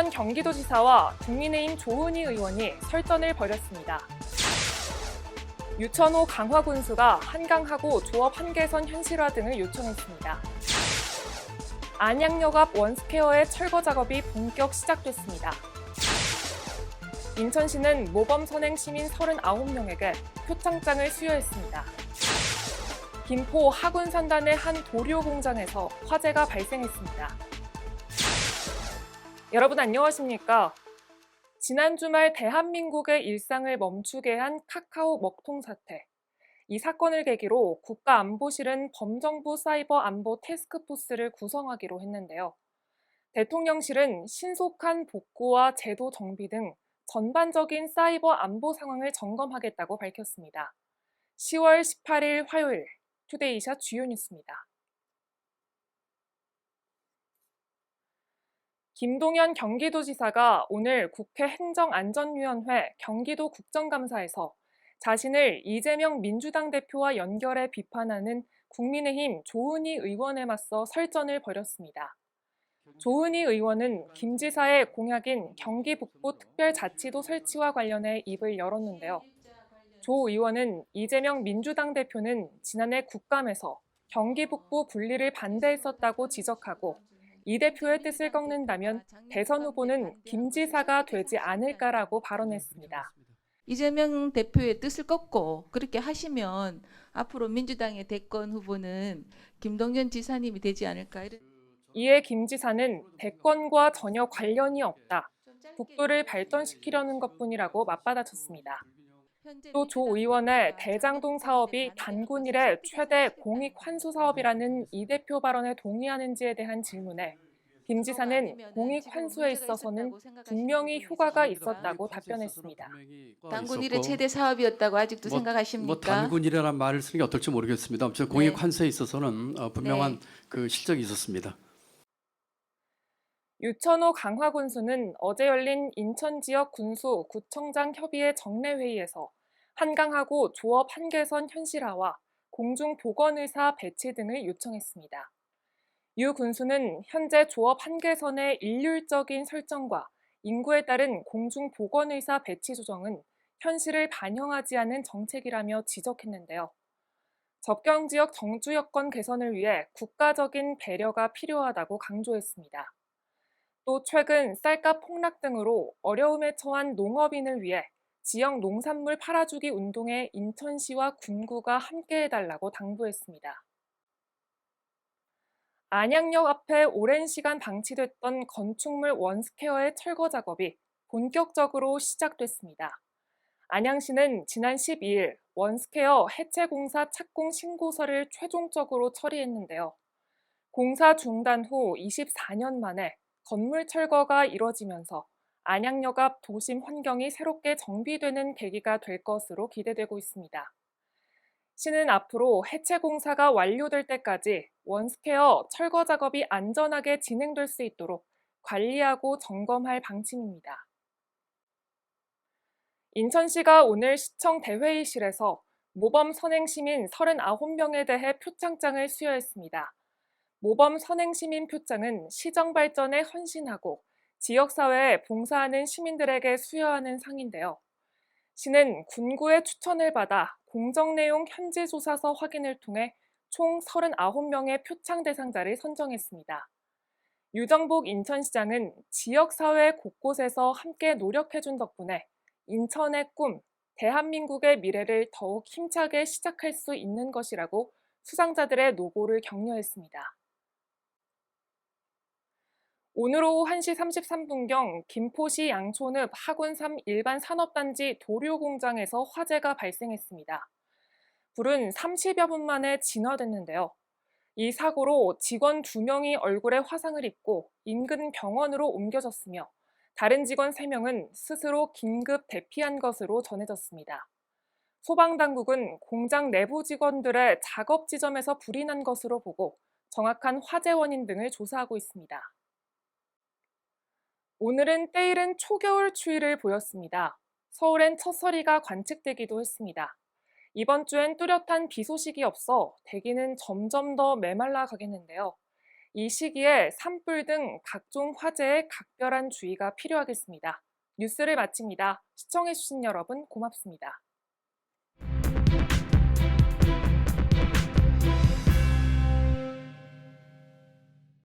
김동연 경기도지사와 국민의힘 조은희 의원이 설전을 벌였습니다. 유천호 강화군수가 한강하고 조업 한계선 현실화 등을 요청했습니다. 안양역 앞 원스퀘어의 철거 작업이 본격 시작됐습니다. 인천시는 모범 선행 시민 39명에게 표창장을 수여했습니다. 김포 하군 산단의 한 도료 공장에서 화재가 발생했습니다. 여러분 안녕하십니까? 지난 주말 대한민국의 일상을 멈추게 한 카카오 먹통 사태. 이 사건을 계기로 국가안보실은 범정부 사이버 안보 테스크포스를 구성하기로 했는데요. 대통령실은 신속한 복구와 제도 정비 등 전반적인 사이버 안보 상황을 점검하겠다고 밝혔습니다. 10월 18일 화요일 투데이샷 주요 뉴스입니다. 김동연 경기도지사가 오늘 국회 행정안전위원회 경기도 국정감사에서 자신을 이재명 민주당 대표와 연결해 비판하는 국민의힘 조은희 의원에 맞서 설전을 벌였습니다. 조은희 의원은 김 지사의 공약인 경기 북부 특별자치도 설치와 관련해 입을 열었는데요. 조 의원은 이재명 민주당 대표는 지난해 국감에서 경기 북부 분리를 반대했었다고 지적하고 이 대표의 뜻을 꺾는다면 대선 후보는 김 지사가 되지 않을까라고 발언했습니다. 이재명 대표의 뜻을 꺾고 그렇게 하시면 앞으로 민주당의 대권 후보는 김동연 지사님이 되지 않을까 이런 이에 김 지사는 대권과 전혀 관련이 없다. 국도를 발전시키려는 것뿐이라고 맞받아쳤습니다. 또 조 의원의 대장동 사업이 단군 이래 최대 공익 환수 사업이라는 이 대표 발언에 동의하는지에 대한 질문에 김 지사는 공익 환수에 있어서는 분명히 효과가 있었다고 답변했습니다. 단군 일의 최대 사업이었다고 아직도 뭐- 생각하십니까? 뭐 단군이라는 말을 쓰는 게 어떨지 모르겠습니다. 공익 네. 환수에 있어서는 어, 분명한 네. 그 실적이 있었습니다. 유천호 강화군수는 어제 열린 인천 지역 군수 구청장 협의회 정례 회의에서 한강하고 조업 한계선 현실화와 공중 보건의사 배치 등을 요청했습니다. 유 군수는 현재 조업 한계선의 일률적인 설정과 인구에 따른 공중 보건의사 배치 조정은 현실을 반영하지 않은 정책이라며 지적했는데요. 접경 지역 정주 여건 개선을 위해 국가적인 배려가 필요하다고 강조했습니다. 또 최근 쌀값 폭락 등으로 어려움에 처한 농업인을 위해 지역 농산물 팔아주기 운동에 인천시와 군구가 함께 해달라고 당부했습니다. 안양역 앞에 오랜 시간 방치됐던 건축물 원스퀘어의 철거 작업이 본격적으로 시작됐습니다. 안양시는 지난 12일 원스퀘어 해체 공사 착공 신고서를 최종적으로 처리했는데요. 공사 중단 후 24년 만에 건물 철거가 이뤄지면서 안양역 앞 도심 환경이 새롭게 정비되는 계기가 될 것으로 기대되고 있습니다. 시는 앞으로 해체 공사가 완료될 때까지 원스퀘어 철거 작업이 안전하게 진행될 수 있도록 관리하고 점검할 방침입니다. 인천시가 오늘 시청 대회의실에서 모범 선행 시민 39명에 대해 표창장을 수여했습니다. 모범 선행 시민 표창은 시정 발전에 헌신하고 지역사회에 봉사하는 시민들에게 수여하는 상인데요. 시는 군구의 추천을 받아 공정 내용 현지 조사서 확인을 통해 총 39명의 표창 대상자를 선정했습니다. 유정복 인천시장은 지역사회 곳곳에서 함께 노력해준 덕분에 인천의 꿈, 대한민국의 미래를 더욱 힘차게 시작할 수 있는 것이라고 수상자들의 노고를 격려했습니다. 오늘 오후 1시 33분경 김포시 양촌읍 하군 3 일반 산업단지 도료 공장에서 화재가 발생했습니다. 불은 30여 분 만에 진화됐는데요. 이 사고로 직원 2명이 얼굴에 화상을 입고 인근 병원으로 옮겨졌으며 다른 직원 3명은 스스로 긴급 대피한 것으로 전해졌습니다. 소방당국은 공장 내부 직원들의 작업 지점에서 불이 난 것으로 보고 정확한 화재 원인 등을 조사하고 있습니다. 오늘은 때이른 초겨울 추위를 보였습니다. 서울엔 첫서리가 관측되기도 했습니다. 이번 주엔 뚜렷한 비 소식이 없어 대기는 점점 더 메말라 가겠는데요. 이 시기에 산불 등 각종 화재에 각별한 주의가 필요하겠습니다. 뉴스를 마칩니다. 시청해주신 여러분 고맙습니다.